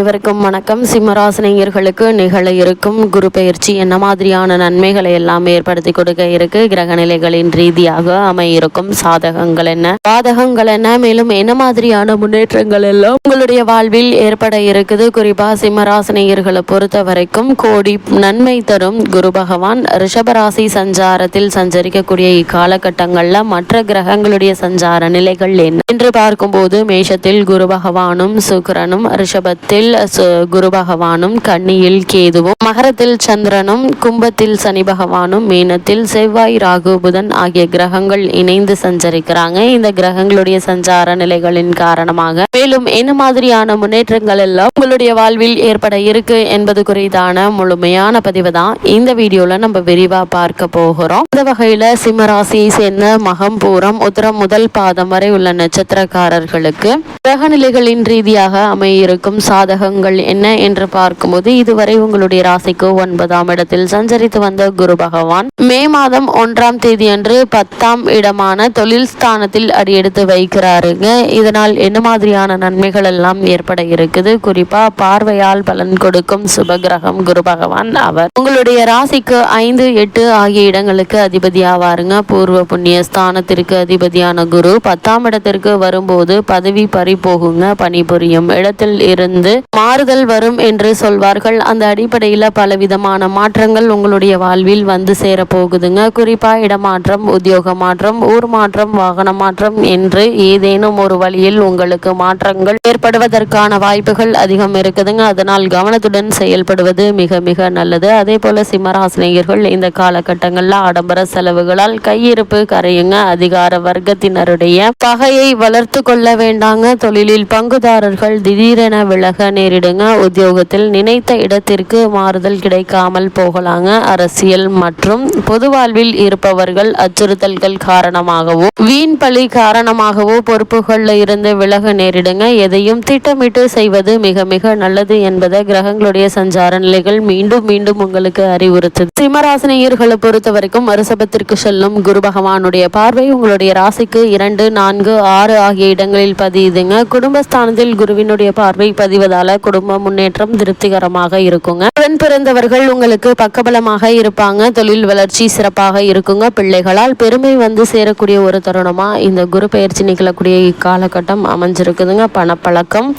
இவருக்கும் வணக்கம். சிம்மராசினியர்களுக்கு நிகழ இருக்கும் குரு பயிற்சி என்ன மாதிரியான நன்மைகளை எல்லாம் ஏற்படுத்தி கொடுக்க இருக்கு? கிரக நிலைகளின் ரீதியாக அமையிருக்கும் சாதகங்கள் என்ன? பாதகங்கள் என்ன? மேலும் என்ன மாதிரியான முன்னேற்றங்கள் எல்லாம் உங்களுடைய வாழ்வில் ஏற்பட இருக்குது? குறிப்பா சிம்மராசினியர்களை பொறுத்த வரைக்கும் கோடி நன்மை தரும் குரு பகவான் ரிஷபராசி சஞ்சாரத்தில் சஞ்சரிக்கக்கூடிய இக்காலகட்டங்கள்ல மற்ற கிரகங்களுடைய சஞ்சார நிலைகள் என்ன? என்று பார்க்கும்போது மேஷத்தில் குரு பகவானும் சுக்கரனும் ரிஷபத்தில் சு- குரு பகவானும் கன்னியில் கேதுவும் மகரத்தில் சந்திரனும் கும்பத்தில் சனி பகவானும் மீனத்தில் செவ்வாய் ராகு புதன் ஆகிய கிரகங்கள் இணைந்து சஞ்சரிக்கிறாங்க. இந்த கிரகங்களுடைய சஞ்சார நிலைகளின் காரணமாக மேலும் என்ன மாதிரியான முன்னேற்றங்கள் எல்லாம் உங்களுடைய வாழ்வில் ஏற்பட இருக்கு என்பது குறித்தான முழுமையான பதிவு தான் இந்த வீடியோல நம்ம விரிவா பார்க்க போகிறோம். இந்த வகையில சிம்மராசியை சேர்ந்த மகம் பூரம் உத்தரம் முதல் பாதம் வரை உள்ள நட்சத்திரக்காரர்களுக்கு கிரக நிலைகளின் ரீதியாக அமையிருக்கும் சாதக சாதகங்கள் என்ன என்று பார்க்கும்போது இதுவரை உங்களுடைய ராசிக்கு ஒன்பதாம் இடத்தில் சஞ்சரித்து வந்த குரு பகவான். மே மாதம் ஒன்றாம் தேதி அன்று பத்தாம் இடமான தொழில் ஸ்தானத்தில் அடியெடுத்து வைக்கிறாருங்க. இதனால் என்ன மாதிரியான நன்மைகள் எல்லாம் ஏற்பட இருக்குது? குறிப்பா பார்வையால் பலன் கொடுக்கும் சுபகிரகம் குரு பகவான் அவர். உங்களுடைய ராசிக்கு ஐந்து எட்டு ஆகிய இடங்களுக்கு அதிபதி ஆவாருங்க. பூர்வ புண்ணிய ஸ்தானத்திற்கு அதிபதியான குரு பத்தாம் இடத்திற்கு வரும்போது பதவி பறி போகுங்க பணிபுரியும் இடத்தில் இருந்து மாறுதல் வரும் என்று சொல்வார்கள். அந்த அடிப்படையில் பலவிதமான மாற்றங்கள் உங்களுடைய வாழ்வில் வந்து சேரப்போகுதுங்க. போகுதுங்க இடமாற்றம் உத்தியோக மாற்றம் ஊர் மாற்றம் வாகன மாற்றம் என்று ஏதேனும் ஒரு வழியில் உங்களுக்கு மாற்றங்கள் ஏற்படுவதற்கான வாய்ப்புகள் அதிகம் இருக்குதுங்க. அதனால் கவனத்துடன் செயல்படுவது மிக மிக நல்லது. அதே போல சிம்மராசினியர்கள் இந்த காலகட்டங்களில் ஆடம்பர செலவுகளால் கையிருப்பு கரையுங்க. அதிகார வர்க்கத்தினருடைய பகையை வளர்த்து கொள்ள வேண்டாங்க. தொழிலில் பங்குதாரர்கள் திடீரென விலக நேரிடுங்க. உத்தியோகத்தில் நினைத்த இடத்திற்கு மாறுதல் கிடைக்காமல் போகலாங்க. அரசியல் மற்றும் பொது வாழ்வில் இருப்பவர்கள் அச்சுறுத்தல்கள் காரணமாகவோ வீண் பழி காரணமாகவோ பொறுப்புகளில் இருந்து விலக நேரிடுங்க. எதையும் திட்டமிட்டு செய்வது மிக மிக நல்லது என்பதை கிரகங்களுடைய சஞ்சார நிலைகள் மீண்டும் மீண்டும் உங்களுக்கு அறிவுறுத்துது. சிம்மராசினியர்களை பொறுத்த வரைக்கும் ரிஷபத்திற்கு செல்லும் குரு பகவானுடைய பார்வை உங்களுடைய ராசிக்கு இரண்டு நான்கு ஆறு ஆகிய இடங்களில் பதியுதுங்க. குடும்பஸ்தானத்தில் குருவினுடைய பார்வை பதிவதால் குடும்ப முன்னேற்றம் திருப்திகரமாக இருக்குங்க. உடன் பிறந்தவர்கள் உங்களுக்கு பக்கபலமாக இருப்பாங்க. தொழில் வளர்ச்சி சிறப்பாக இருக்குங்க. பிள்ளைகளால் பெருமை வந்து சேரக்கூடிய ஒரு தருணமா இந்த குரு பயிற்சி நிகழக்கூடிய இக்காலகட்டம் அமைஞ்சிருக்குதுங்க. பணப்பழக்கம்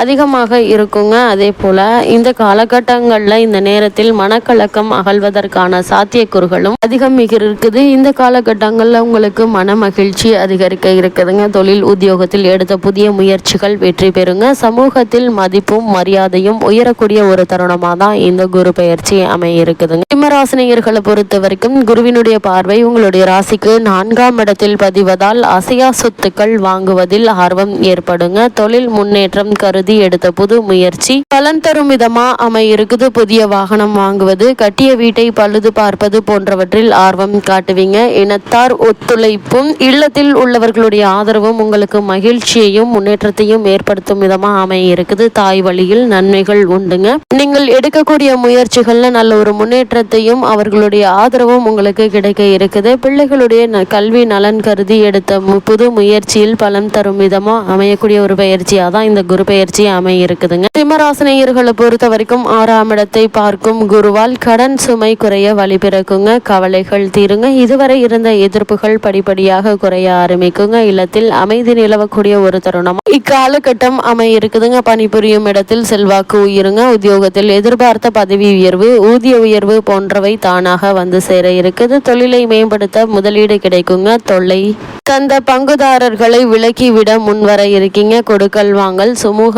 அதிகமாக இருக்குங்க. அதே போல இந்த காலகட்டங்களில் இந்த நேரத்தில் மனக்கலக்கம் அகழ்வதற்கான சாத்தியக்கூறுகளும் அதிகம் மிக இருக்குது. இந்த காலகட்டங்களில் உங்களுக்கு மன மகிழ்ச்சி அதிகரிக்க இருக்குதுங்க. தொழில் உத்தியோகத்தில் எடுத்த புதிய முயற்சிகள் வெற்றி பெறுங்க. சமூகத்தில் மதிப்பும் மரியாதையும் உயரக்கூடிய ஒரு தருணமாக தான் இந்த குரு பயிற்சி அமைய இருக்குதுங்க சிம்மராசினியர்களை பொறுத்த வரைக்கும் குருவினுடைய பார்வை உங்களுடைய ராசிக்கு நான்காம் இடத்தில் பதிவதால் அசையா சொத்துக்கள் வாங்குவதில் ஆர்வம் ஏற்படுங்க. தொழில் முன்னேற்றம் கரு எடுத்த புது முயற்சி. பலன் தரும் விதமா அமையிருக்குது. புதிய வாகனம் வாங்குவது கட்டிய வீட்டை பழுது பார்ப்பது போன்றவற்றில் ஆர்வம் காட்டுவீங்க. இனத்தார் ஒத்துழைப்பும் இல்லத்தில் உள்ளவர்களுடைய ஆதரவும் உங்களுக்கு மகிழ்ச்சியையும் முன்னேற்றத்தையும் ஏற்படுத்தும் விதமா அமையிருக்குது. தாய் வழியில் நன்மைகள் உண்டுங்க. நீங்கள் எடுக்கக்கூடிய முயற்சிகள்ல நல்ல ஒரு முன்னேற்றத்தையும் அவர்களுடைய ஆதரவும் உங்களுக்கு கிடைக்க இருக்குது. பிள்ளைகளுடைய கல்வி நலன் கருதி எடுத்த மு- புது முயற்சியில் பலன் தரும் விதமா அமையக்கூடிய ஒரு பயிற்சியாக தான் இந்த குரு பயிற்சி. அமைய இருக்குதுங்க சிம்மராசினியர்களை பொறுத்த வரைக்கும் ஆறாம் இடத்தை பார்க்கும் குருவால் கடன் சுமை குறைய வழி பிறக்குங்க. கவலைகள் தீருங்க. இதுவரை இருந்த எதிர்ப்புகள் படிப்படியாக குறைய ஆரம்பிக்குங்க. இல்லத்தில் அமைதி நிலவக்கூடிய ஒரு தருணம். இக்காலகட்டம் அமைய இருக்குதுங்க பணிபுரியும் இடத்தில் செல்வாக்கு உயிருங்க. உத்தியோகத்தில் எதிர்பார்த்த பதவி உயர்வு ஊதிய உயர்வு போன்றவை தானாக வந்து சேர இருக்குது. தொழிலை மேம்படுத்த முதலீடு கிடைக்குங்க. தொல்லை தந்த பங்குதாரர்களை விலக்கிவிட முன்வர இருக்கீங்க. கொடுக்கல் வாங்கல்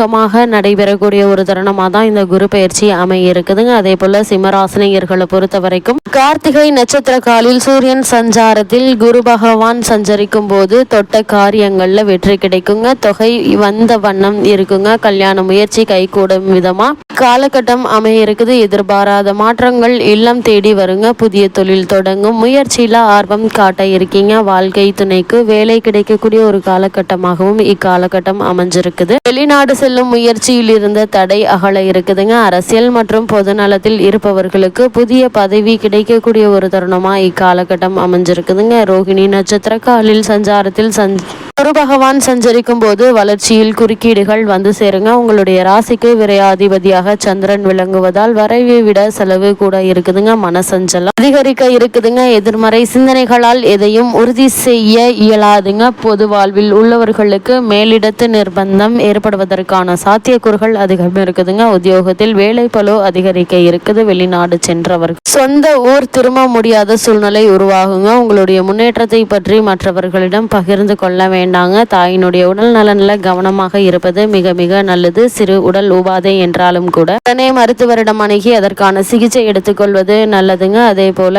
சுமூகமாக நடைபெறக்கூடிய ஒரு தருணமாக தான் இந்த குரு பயிற்சி அமைய இருக்குதுங்க அதே போல சிம்மராசினியர்களை பொறுத்த வரைக்கும் கார்த்திகை நட்சத்திர காலில் சூரியன் சஞ்சாரத்தில் குரு பகவான் சஞ்சரிக்கும் போது தொட்ட காரியங்கள்ல வெற்றி கிடைக்குங்க. தொகை வந்த வண்ணம் இருக்குங்க. கல்யாண முயற்சி கைகூடும் விதமா காலகட்டம் அமைய இருக்குது எதிர்பாராத மாற்றங்கள் இல்லம் தேடி வருங்க. புதிய தொழில் தொடங்கும். முயற்சியில ஆர்வம் காட்ட இருக்கீங்க. வாழ்க்கை துணைக்கு வேலை கிடைக்கக்கூடிய ஒரு காலகட்டமாகவும் இக்காலகட்டம் அமைஞ்சிருக்குது. வெளிநாடு செல்லும் முயற்சியில் இருந்த தடை அகல இருக்குதுங்க. அரசியல் மற்றும் பொது நலத்தில் இருப்பவர்களுக்கு புதிய பதவி கிடைக்கக்கூடிய ஒரு தருணமா இக்காலகட்டம் அமைஞ்சிருக்குதுங்க. ரோகிணி நட்சத்திர காலில் சஞ்சாரத்தில் சஞ் குரு பகவான் சஞ்சரிக்கும் போது வளர்ச்சியில் குறுக்கீடுகள் வந்து சேருங்க. உங்களுடைய ராசிக்கு விரையாதிபதியாக சந்திரன் விளங்குவதால் வரைவை விட செலவு கூட இருக்குதுங்க. மனசஞ்சலம் அதிகரிக்க இருக்குதுங்க. எதிர்மறை சிந்தனைகளால் எதையும் உறுதி செய்ய இயலாதுங்க. பொது வாழ்வில் உள்ளவர்களுக்கு மேலிடத்து நிர்பந்தம் ஏற்படுவதற்கான சாத்தியக்கூறுகள் அதிகம் இருக்குதுங்க. உத்தியோகத்தில் வேலை பலோ அதிகரிக்க இருக்குது. வெளிநாடு சென்றவர்கள் சொந்த ஊர் திரும்ப முடியாத சூழ்நிலை உருவாகுங்க. உங்களுடைய முன்னேற்றத்தை பற்றி மற்றவர்களிடம் பகிர்ந்து கொள்ள வேண்டும். வேண்டாங்க தாயினுடைய உடல் நலனில் கவனமாக இருப்பது மிக மிக நல்லது. சிறு உடல் உபாதை என்றாலும் கூட. உடனே மருத்துவரிடம் அணுகி அதற்கான சிகிச்சை எடுத்துக்கொள்வது நல்லதுங்க. அதே போல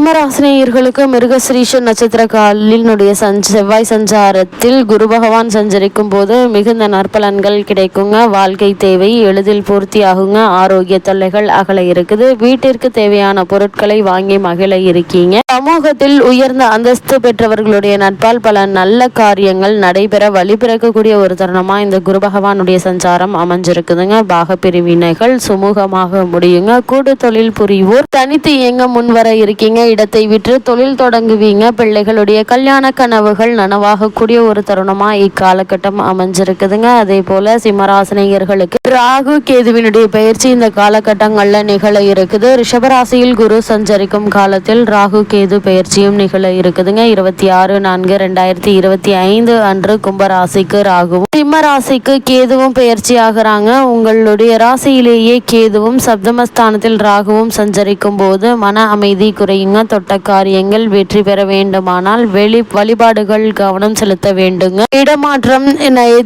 கும்பராசினியர்களுக்கு மிருகசிரீஷ நட்சத்திர காலினுடைய சஞ்ச செவ்வாய் சஞ்சாரத்தில் குரு பகவான் சஞ்சரிக்கும் போது மிகுந்த நற்பலன்கள் கிடைக்குங்க. வாழ்க்கை தேவை எளிதில் பூர்த்தியாகுங்க. ஆரோக்கிய தொல்லைகள் அகல இருக்குது. வீட்டிற்கு தேவையான பொருட்களை வாங்கி மகிழ இருக்கீங்க. சமூகத்தில் உயர்ந்த அந்தஸ்து பெற்றவர்களுடைய நட்பால் பல நல்ல காரியங்கள் நடைபெற வழிபிறக்கக்கூடிய ஒரு தருணமா இந்த குரு பகவானுடைய சஞ்சாரம் அமைஞ்சிருக்குதுங்க. பாக பிரிவினைகள் சுமூகமாக முடியுங்க. கூடு தொழில் புரிவோர் தனித்து இயங்க முன்வர இருக்கீங்க. இடத்தை விற்று தொழில் தொடங்குவீங்க. பிள்ளைகளுடைய கல்யாண கனவுகள் நனவாகக்கூடிய ஒரு தருணமா இக்காலகட்டம் அமைஞ்சிருக்குதுங்க. அதே போல சிம்மராசினியர்களுக்கு ராகு கேதுவினுடைய பயிற்சி இந்த காலகட்டங்கள்ல நிகழ இருக்குது. ரிஷபராசியில் குரு சஞ்சரிக்கும் காலத்தில் ராகு கேது பயிற்சியும் நிகழ இருக்குதுங்க. இருபத்தி ஆறு நான்கு ரெண்டாயிரத்தி இருபத்தி ஐந்து அன்று கும்பராசிக்கு ராகுவும் சிம்ம ராசிக்கு கேதுவும் பயிற்சி ஆகிறாங்க. உங்களுடைய ராசியிலேயே கேதுவும் சப்தமஸ்தானத்தில் ராகுவும் சஞ்சரிக்கும் போது மன அமைதி குறையுங்க தொட்ட காரியங்கள் வெற்றி பெற வேண்டுமானால் வெளி வழிபாடுகள் கவனம் செலுத்த வேண்டுங்க. இடமாற்றம்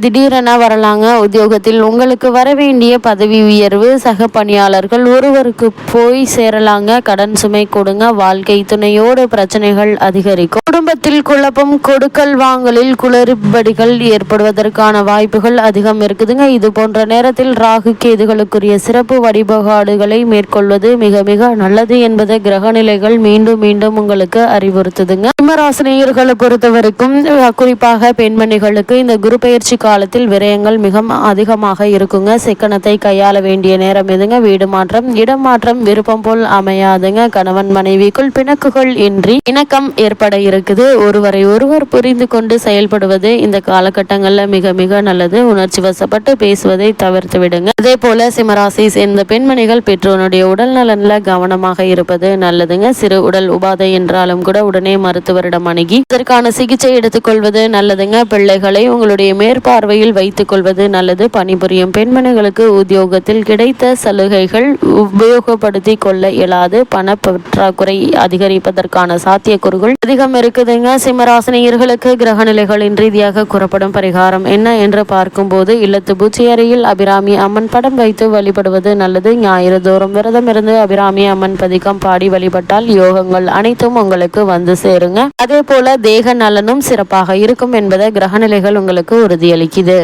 திடீரென வரலாங்க. உத்தியோகத்தில் உங்களுக்கு வர வேண்டிய பதவி உயர்வு சக பணியாளர்கள் ஒருவருக்கு போய் சேரலாங்க. கடன் சுமை கொடுங்க. வாழ்க்கை துணையோடு பிரச்சனைகள் அதிகரிக்கும். குடும்பத்தில் குழப்பம் கொடுக்கல் வாங்கலில் குளறுபடிகள் ஏற்படுவதற்கான வாய்ப்புகள் அதிகம் இருக்குதுங்க. இது போன்ற நேரத்தில் ராகு கேதுகளுக்குரிய சிறப்பு வழிபாடுகளை மேற்கொள்வது மிக மிக நல்லது என்பதை கிரகநிலைகள் மீண்டும் மீண்டும் உங்களுக்கு அறிவுறுத்துதுங்க. சிம்மராசினியர்களை பொறுத்த வரைக்கும் குறிப்பாக பெண்மணிகளுக்கு இந்த குரு பயிற்சி காலத்தில் விரயங்கள் மிக அதிகமாக இருக்குங்க. சிக்கனத்தை கையாள வேண்டிய நேரம் எதுங்க? வீடு மாற்றம் இடம் மாற்றம் விருப்பம் போல் அமையாதுங்க. கணவன் மனைவிக்குள் பிணக்குகள் இன்றி இணக்கம் ஏற்பட இருக்குது. ஒருவரை ஒருவர் புரிந்து கொண்டு செயல்படுவது இந்த காலகட்டங்களில் மிக மிக நல்லது. உணர்ச்சி வசப்பட்டு பேசுவதை தவிர்த்து விடுங்க. அதே போல சிம்மராசி சேர்ந்த பெண்மணிகள் பெற்றோனுடைய உடல் நலன்ல கவனமாக இருப்பது நல்லதுங்க. சிறு உடல் உபாதை என்றாலும் கூட உடனே மருத்துவரிடம் அணுகி இதற்கான சிகிச்சை எடுத்துக்கொள்வது நல்லதுங்க. பிள்ளைகளை உங்களுடைய மேற்பார்வையில் வைத்துக் கொள்வது நல்லது. பணிபுரியும் பெண்மணிகளுக்கு உத்தியோகத்தில் கிடைத்த சலுகைகள் உபயோகப்படுத்தி கொள்ள இயலாது. பண பற்றாக்குறை அதிகரிப்பதற்கான சாத்தியக்கூறுகள் அதிகம் இருக்குதுங்க. சிம்மராசினியர்களுக்கு கிரக நிலைகளின் ரீதியாக கூறப்படும் பரிகாரம் என்ன என்று பார்க்கும்போது இல்லத்து பூச்சி அறையில் அபிராமி அம்மன் படம் வைத்து வழிபடுவது நல்லது. ஞாயிறு தோறும் விரதம் இருந்து அபிராமி அம்மன் பதிகம் பாடி வழிபட்டால் யோகங்கள் அனைத்தும் உங்களுக்கு வந்து சேருங்க. அதே போல தேக நலனும் சிறப்பாக இருக்கும் என்பதை கிரகநிலைகள் உங்களுக்கு உறுதியளிக்குது.